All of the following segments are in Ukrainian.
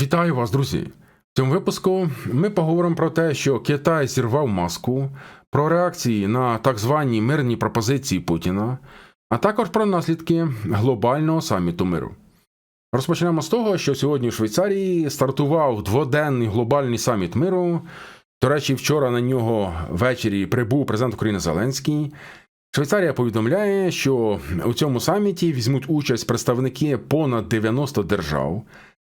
Вітаю вас, друзі! В цьому випуску ми поговоримо про те, що Китай зірвав маску, про реакції на так звані мирні пропозиції Путіна, а також про наслідки глобального саміту миру. Розпочнемо з того, що сьогодні в Швейцарії стартував дводенний глобальний саміт миру. До речі, вчора на нього ввечері прибув президент України Зеленський. Швейцарія повідомляє, що у цьому саміті візьмуть участь представники понад 90 держав.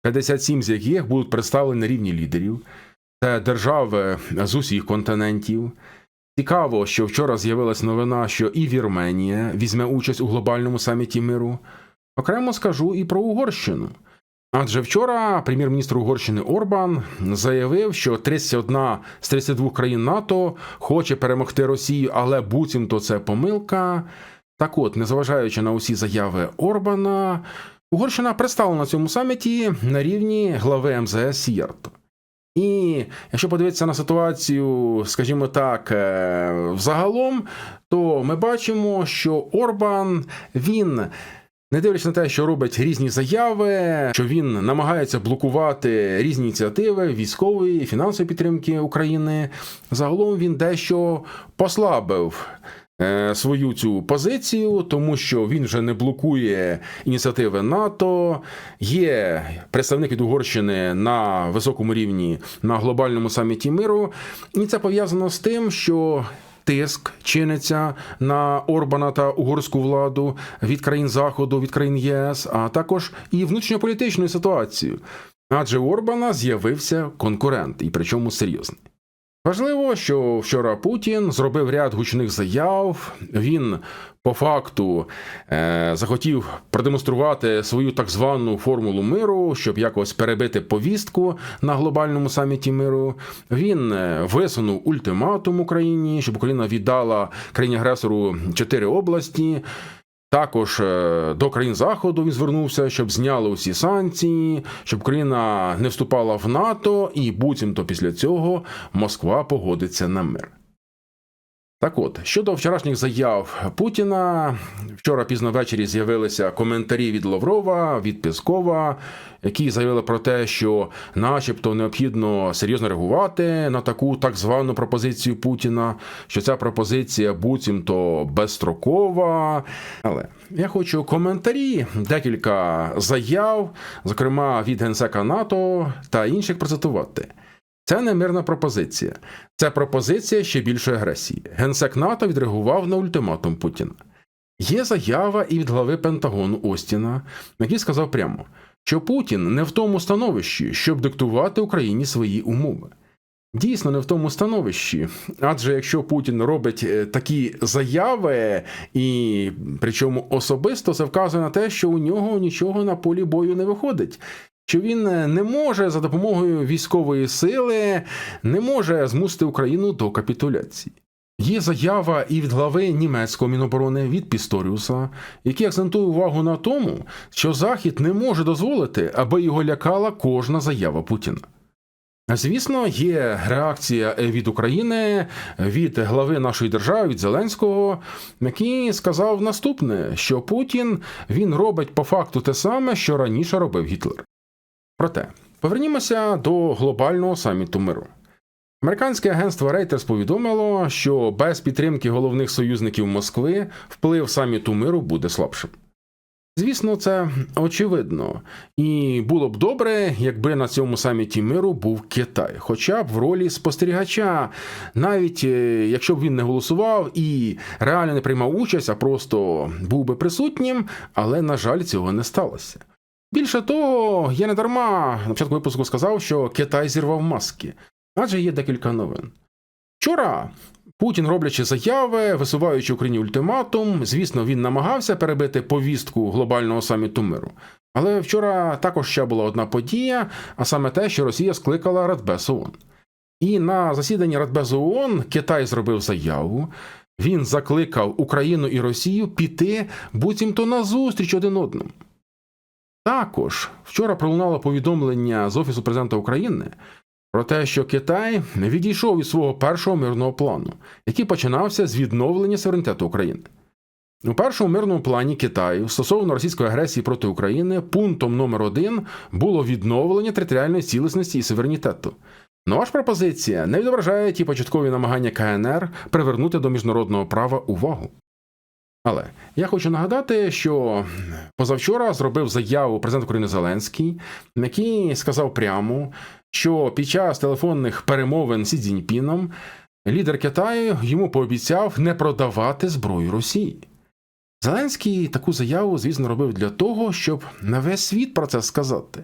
57 з яких будуть представлені на рівні лідерів, це держави з усіх континентів. Цікаво, що вчора з'явилась новина, що і Вірменія візьме участь у глобальному саміті миру. Окремо скажу і про Угорщину. Адже вчора прем'єр-міністр Угорщини Орбан заявив, що 31 з 32 країн НАТО хоче перемогти Росію, але буцімто це помилка. Так от, незважаючи на усі заяви Орбана, Угорщина представлена на цьому саміті на рівні глави МЗС Сієрто. І якщо подивитися на ситуацію, скажімо так, е, взагалом, то ми бачимо, що Орбан він. Не дивлячись на те, що робить різні заяви, що він намагається блокувати різні ініціативи військової фінансової підтримки України, загалом він дещо послабив свою цю позицію, тому що він вже не блокує ініціативи НАТО. Є представник від Угорщини на високому рівні на глобальному саміті миру, і це пов'язано з тим, що. Тиск чиниться на Орбана та угорську владу від країн Заходу, від країн ЄС, а також і внутрішньополітичну ситуацію. Адже у Орбана з'явився конкурент, і причому серйозний. Важливо, що вчора Путін зробив ряд гучних заяв. Він по факту е, захотів продемонструвати свою так звану формулу миру, щоб якось перебити повістку на глобальному саміті миру. Він е, висунув ультиматум Україні, щоб Україна віддала країні агресору чотири області. Також е, до країн Заходу він звернувся, щоб зняли усі санкції, щоб країна не вступала в НАТО, і буцімто після цього Москва погодиться на мир. Так от, щодо вчорашніх заяв Путіна, вчора пізно ввечері з'явилися коментарі від Лаврова, від Пескова, які заявили про те, що, начебто, необхідно серйозно реагувати на таку так звану пропозицію Путіна, що ця пропозиція буцімто безстрокова. Але я хочу коментарі, декілька заяв, зокрема від генсека НАТО та інших процитувати. Це не мирна пропозиція, це пропозиція ще більшої агресії. Генсек НАТО відреагував на ультиматум Путіна. Є заява і від глави Пентагону Остіна, який сказав прямо, що Путін не в тому становищі, щоб диктувати Україні свої умови. Дійсно, не в тому становищі, адже якщо Путін робить е, такі заяви, і причому особисто це вказує на те, що у нього нічого на полі бою не виходить що він не може за допомогою військової сили не може змусити Україну до капітуляції. Є заява і від глави німецького міноборони від Пісторіуса, який акцентує увагу на тому, що Захід не може дозволити, аби його лякала кожна заява Путіна. Звісно, є реакція від України, від глави нашої держави, від Зеленського, який сказав наступне: що Путін він робить по факту те саме, що раніше робив Гітлер. Проте повернімося до глобального саміту миру. Американське агентство Reuters повідомило, що без підтримки головних союзників Москви вплив саміту миру буде слабшим. Звісно, це очевидно, і було б добре, якби на цьому саміті миру був Китай, хоча б в ролі спостерігача, навіть е, якщо б він не голосував і реально не приймав участь, а просто був би присутнім, але, на жаль, цього не сталося. Більше того, я не дарма на початку випуску сказав, що Китай зірвав маски, адже є декілька новин. Вчора Путін, роблячи заяви, висуваючи Україні ультиматум, звісно, він намагався перебити повістку глобального саміту миру. Але вчора також ще була одна подія, а саме те, що Росія скликала Радбез ООН. І на засіданні Радбезу ООН Китай зробив заяву. Він закликав Україну і Росію піти буцімто на зустріч один одному. Також вчора пролунало повідомлення з Офісу президента України про те, що Китай відійшов від свого першого мирного плану, який починався з відновлення суверенітету України. У першому мирному плані Китаю стосовно російської агресії проти України пунктом номер один було відновлення територіальної цілісності і суверенітету. Нова ж пропозиція не відображає ті початкові намагання КНР привернути до міжнародного права увагу. Але я хочу нагадати, що позавчора зробив заяву президент України Зеленський, який сказав прямо, що під час телефонних перемовин зі Цзіньпіном лідер Китаю йому пообіцяв не продавати зброю Росії. Зеленський таку заяву, звісно, робив для того, щоб на весь світ про це сказати.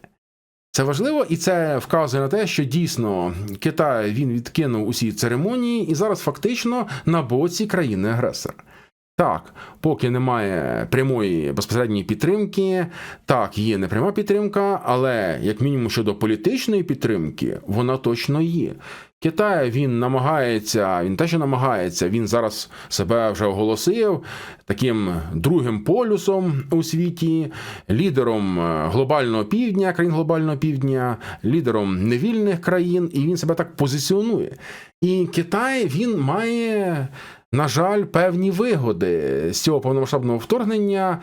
Це важливо, і це вказує на те, що дійсно Китай він відкинув усі церемонії і зараз фактично на боці країни-агресора. Так, поки немає прямої безпосередньої підтримки, так, є непряма підтримка, але як мінімум щодо політичної підтримки, вона точно є. Китай він намагається, він те, що намагається, він зараз себе вже оголосив таким другим полюсом у світі, лідером е, глобального півдня, країн глобального півдня, лідером невільних країн, і він себе так позиціонує. І Китай він має на жаль, певні вигоди з цього повномасштабного вторгнення.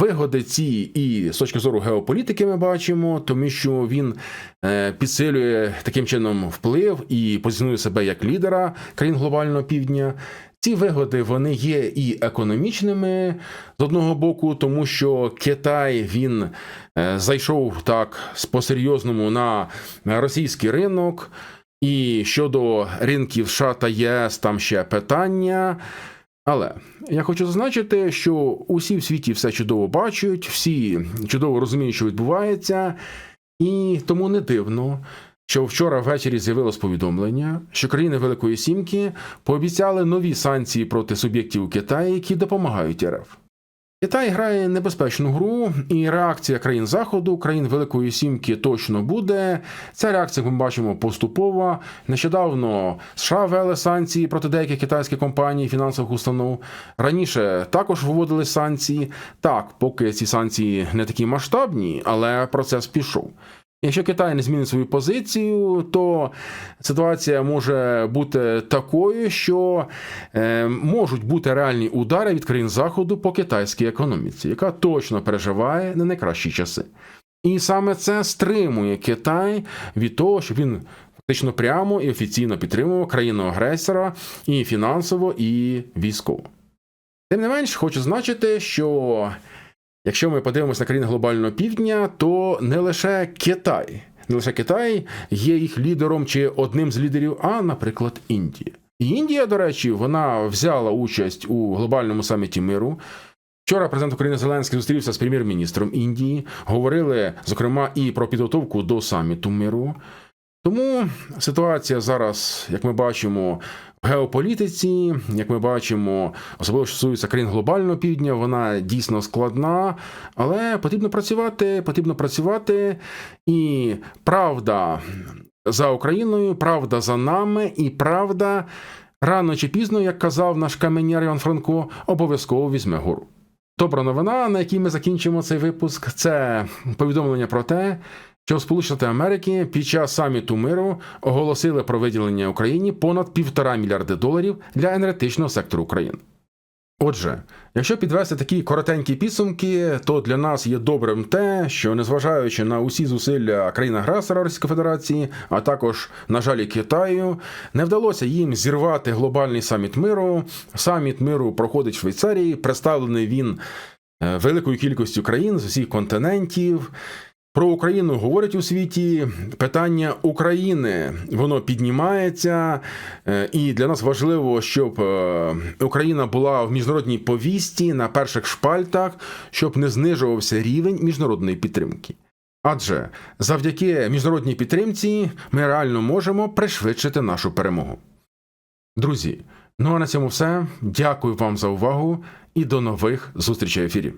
Вигоди ці і з точки зору геополітики ми бачимо, тому що він е, підсилює таким чином вплив і позиціонує себе як лідера країн глобального півдня. Ці вигоди вони є і економічними з одного боку, тому що Китай він е, зайшов так по-серйозному на російський ринок. І щодо ринків США та ЄС, там ще питання. Але я хочу зазначити, що усі в світі все чудово бачать, всі чудово розуміють, що відбувається, і тому не дивно, що вчора ввечері з'явилось повідомлення, що країни Великої Сімки пообіцяли нові санкції проти суб'єктів у Китаї, які допомагають РФ. Китай грає небезпечну гру, і реакція країн Заходу, країн Великої Сімки точно буде. Ця реакція ми бачимо поступова. Нещодавно США ввели санкції проти деяких китайських компаній, фінансових установ. Раніше також вводили санкції. Так, поки ці санкції не такі масштабні, але процес пішов. Якщо Китай не змінить свою позицію, то ситуація може бути такою, що е, можуть бути реальні удари від країн Заходу по китайській економіці, яка точно переживає не найкращі часи. І саме це стримує Китай від того, щоб він фактично прямо і офіційно підтримував країну агресора і фінансово, і військово. Тим не менш, хочу значити, що. Якщо ми подивимося на країни глобального півдня, то не лише Китай, не лише Китай є їх лідером чи одним з лідерів, а, наприклад, Індія. І Індія, до речі, вона взяла участь у глобальному саміті миру. Вчора президент України Зеленський зустрівся з прем'єр-міністром Індії. Говорили, зокрема, і про підготовку до саміту миру. Тому ситуація зараз, як ми бачимо, в геополітиці, як ми бачимо, особливо що стосується країн глобального півдня, вона дійсно складна, але потрібно працювати, потрібно працювати, і правда за Україною, правда за нами, і правда рано чи пізно, як казав наш каменяр Іван Франко, обов'язково візьме гору. Добра новина, на якій ми закінчимо цей випуск, це повідомлення про те, що Сполучені Америки під час саміту миру оголосили про виділення Україні понад півтора мільярди доларів для енергетичного сектору України. Отже, якщо підвести такі коротенькі підсумки, то для нас є добрим те, що незважаючи на усі зусилля країн-агресора Російської Федерації, а також, на жаль, Китаю, не вдалося їм зірвати глобальний саміт миру. Саміт миру проходить в Швейцарії, представлений він е, великою кількістю країн з усіх континентів. Про Україну говорять у світі питання України, воно піднімається, е, і для нас важливо, щоб е, Україна була в міжнародній повісті на перших шпальтах, щоб не знижувався рівень міжнародної підтримки. Адже завдяки міжнародній підтримці ми реально можемо пришвидшити нашу перемогу. Друзі, ну а на цьому все. Дякую вам за увагу і до нових зустрічей в ефірі.